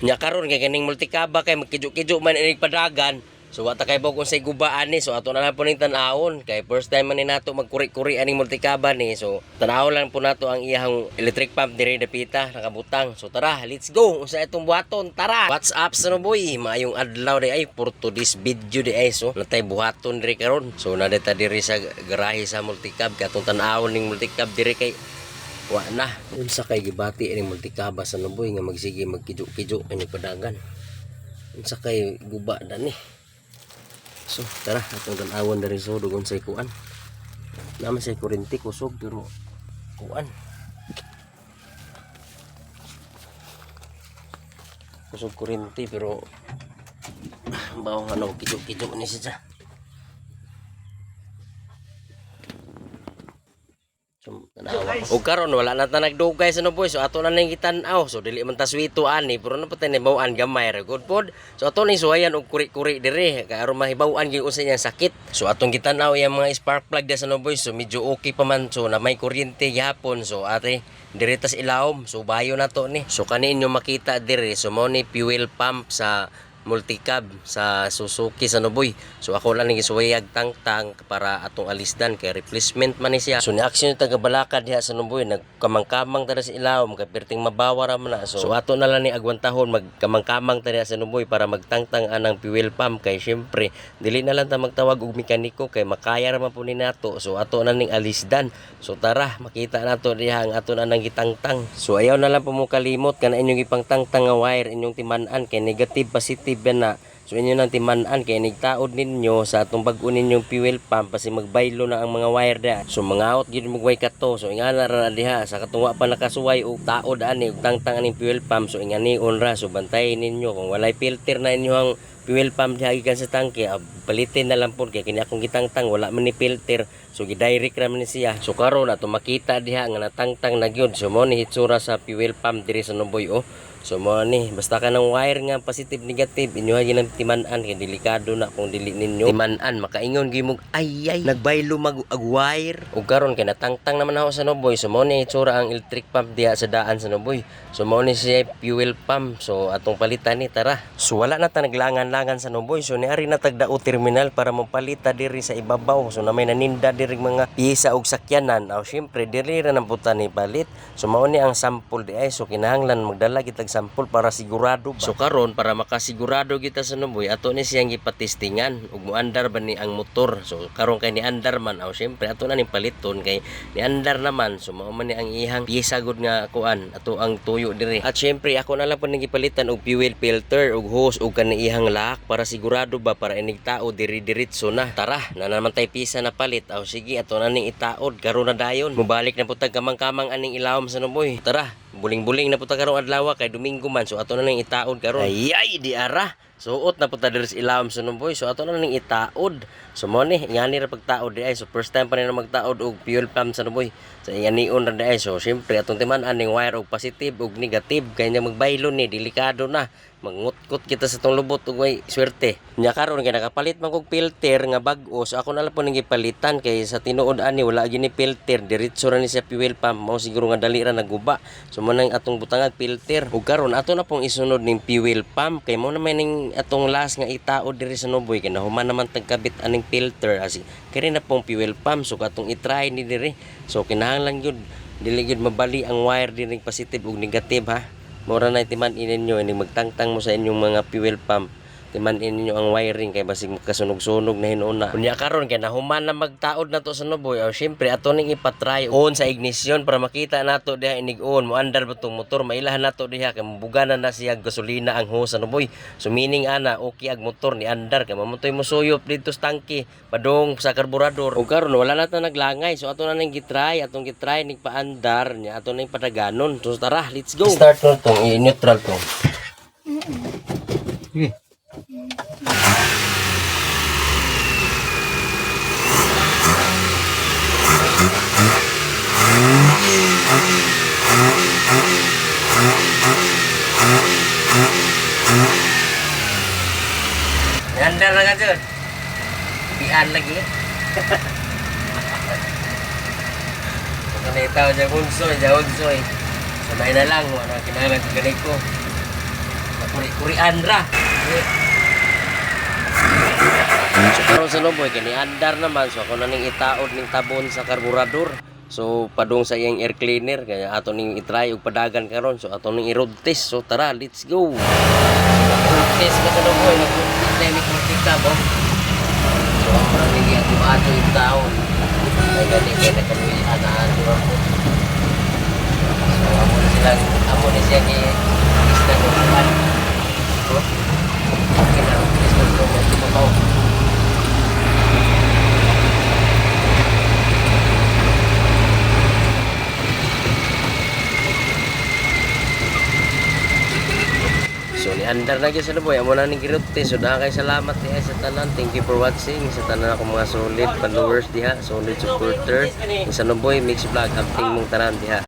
Nya karon kay kaning multikaba kay magkidyo-kidyo man inig padagan. So wata kay kung say gubaan ni so ato na lang po ning tan-awon kay first time man ni nato magkuri-kuri aning multikaba ni so tan-awon lang po nato ang iyang electric pump diri dapita nakabutang. So tara, let's go. Unsa itong buhaton? Tara. What's up sa boy? Maayong adlaw di ay for to this video di ay so natay buhaton diri karon. So nadeta diri sa garahe sa multicab kay atong tan-awon ning multicab diri kay wa na unsa kay gibati ini multikaba sa nuboy nga magsige magkidyo-kidyo ini padagan. Unsa kay guba na ni. So tara atong tan-awon diri so dugon sa kuan. Naman sa kurinti kusog pero kuan. Kusog kurinti pero bawo ano kidyo-kidyo ni siya Tanawa. O karon wala na ta nagdugay sa no boy. So ato na ning gitan-aw. So dili man ta swito ani pero na patay ni bawaan gamay ra good pod. So ato ni suwayan og kuri-kuri diri kay aron mahibaw-an gyud unsa niyang sakit. So atong gitan-aw yang mga spark plug da sa no boy. So medyo okay pa man so na may kuryente gyapon. So ate diri tas ilawom. So bayo na to ni. So kani inyo makita diri so mo ni fuel pump sa multicab sa Suzuki sa Nuboy. So ako lang nang isuwayag tang-tang para atong alisdan kay replacement man ni siya. So ni action taga Balakad diha sa Nuboy nagkamang-kamang tada sa ilawom kay perting mabawa ra man na. So, so ato na lang ni agwantahon magkamang-kamang tada sa Nuboy para magtangtang anang fuel pump kay syempre dili na lang ta magtawag og mekaniko kay makaya ra man po ni nato. So ato na ning alisdan. So tara makita nato diha ang ato na nang gitangtang. So ayaw na lang po mo kalimot kana inyong ipangtangtang nga wire inyong timan-an kay negative positive yan na So inyo nang timan-an kay nigtaod ninyo sa atong bag-o ninyong fuel pump kasi magbaylo na ang mga wire da. So mga out gid magway kato. So ingana ra diha. Sa katuwa pa nakasuway og taod ani og tangtang aning fuel pump. So ingani ra. So bantayin ninyo. Kung walay filter na inyo ang fuel pump diha gikan sa tangke ah, palitin na lang po. Kay kini akong gitangtang wala man ni filter. So gidirect ra man siya. So karon ato makita diha nga natangtang na gyud. So mo ni hitsura sa fuel pump diri sa Nuboy oh. So mo ni basta ka ng wire nga positive negative inyo ginang timan-an kay delikado na kung dili ninyo. Timan-an makaingon gimog ay ay nagbaylo mag ag wire. Ug karon kay natangtang naman ako sa Noboy. So mo ni itsura ang electric pump diha sa daan sa Noboy. So mo ni siya fuel pump. So atong palitan ni tara. So wala na ta naglangan-langan sa Noboy. So niari na tagdao terminal para mapalita diri sa ibabaw. So na may naninda diri mga piyesa og sakyanan. Aw syempre diri ra nang puta ni palit. So mao ni ang sample di ay. So kinahanglan magdala kitag sample para sigurado ba? So karon para makasigurado kita sa Nuboy ato ni siyang gipatestingan ug muandar ba ni ang motor? So karon kay ni andar man. Aw syempre ato na ni paliton kay ni andar naman. So mao man ni ang ihang piyesa gud nga kuan. Ato ang tuyo diri at syempre ako na lang po nang gipalitan og fuel filter ug hose ug kani ihang lock. Para sigurado ba para inig tao diri diretso na. Tara na naman tay pisa na palit. Aw sige ato na ning itaod. Karon na dayon. Mubalik na putag kamang-kamang aning ilawom sa Nuboy. Tara buling-buling na puta karong adlaw kay Domingo man. So ato na ning itaod karon ay ay di ara. Suot na puta diri ilawom sa Nuboy so ato na ning itaod. So mo ni ngani ra pagtaod di ay. So first time pa nila magtaod og fuel pump sa Nuboy sa ingani-on ra di ay. So syempre atong timan aning wire og positive og negative. Kay nya magbaylo ni delikado na mangutkot kita sa tong lubot ug way swerte. Nya karon kay nakapalit man kog filter nga bag-o so ako na lang po ning gipalitan kay sa tinuod ani wala gini filter. Diretso ra ni sa fuel pump mao siguro nga dali ra naguba. So mo nang atong butangag filter. Ug karon ato na pong isunod ning fuel pump kay mo na may ning atong last nga itaod diri sa Nuboy kay nahuman naman tagkabit aning filter. Asi kay na pong fuel pump so katong i-try ni diri so kinahanglan gyud dili gyud mabali ang wire diri positive ug negative ha Mura na timan ninyo ini magtangtang mo sa inyong mga fuel pump. Timan ninyo ang wiring kay basig makasunog-sunog na hinuna. Kunya karon kay nahuman na magtaod na to sa Nuboy. O syempre ato ning ipatry on sa ignition para makita nato diha inig on mo andar ba tong motor mailahan nato diha kay mabuganan na siya gasolina ang hose sa Nuboy. So meaning ana okay ag motor ni andar kay mamutoy mo suyop dito sa tangke padong sa karburador. O karon wala na ta naglangay. So ato na ning gitry, atong gitry ning paandar nya ato ning padaganon. So tara, let's go. Start no tong i-neutral to. Andar na ka dyan. Pian lagi. Kung itaw dyan unsoy, dyan unsoy. Sabay na lang, wala kinahanglan sa ganit ko. kuri-kurian ra. Karon sa Noboy kani andar naman so ako na ning itaod ning tabon sa karburador. So padung sa iyang air cleaner kaya ato ning itry og padagan karon so ato ning i-road test. So tara, let's go. Road test ka sa Noboy, nag-road test na ni Kurtika bo. So ako na yung taon. Ay gani kay nakaluyan na ato ako. So amo na sila amo na siya ni isda ng. So, okay na, isda ng buwan. Andar na gyud sa Luboy. Amo na ning girote so daghang kay salamat diha sa tanan. Thank you for watching. Sa tanan ako mga solid followers diha. Solid supporter. Sa Luboy mix vlog. Updating mong tanan diha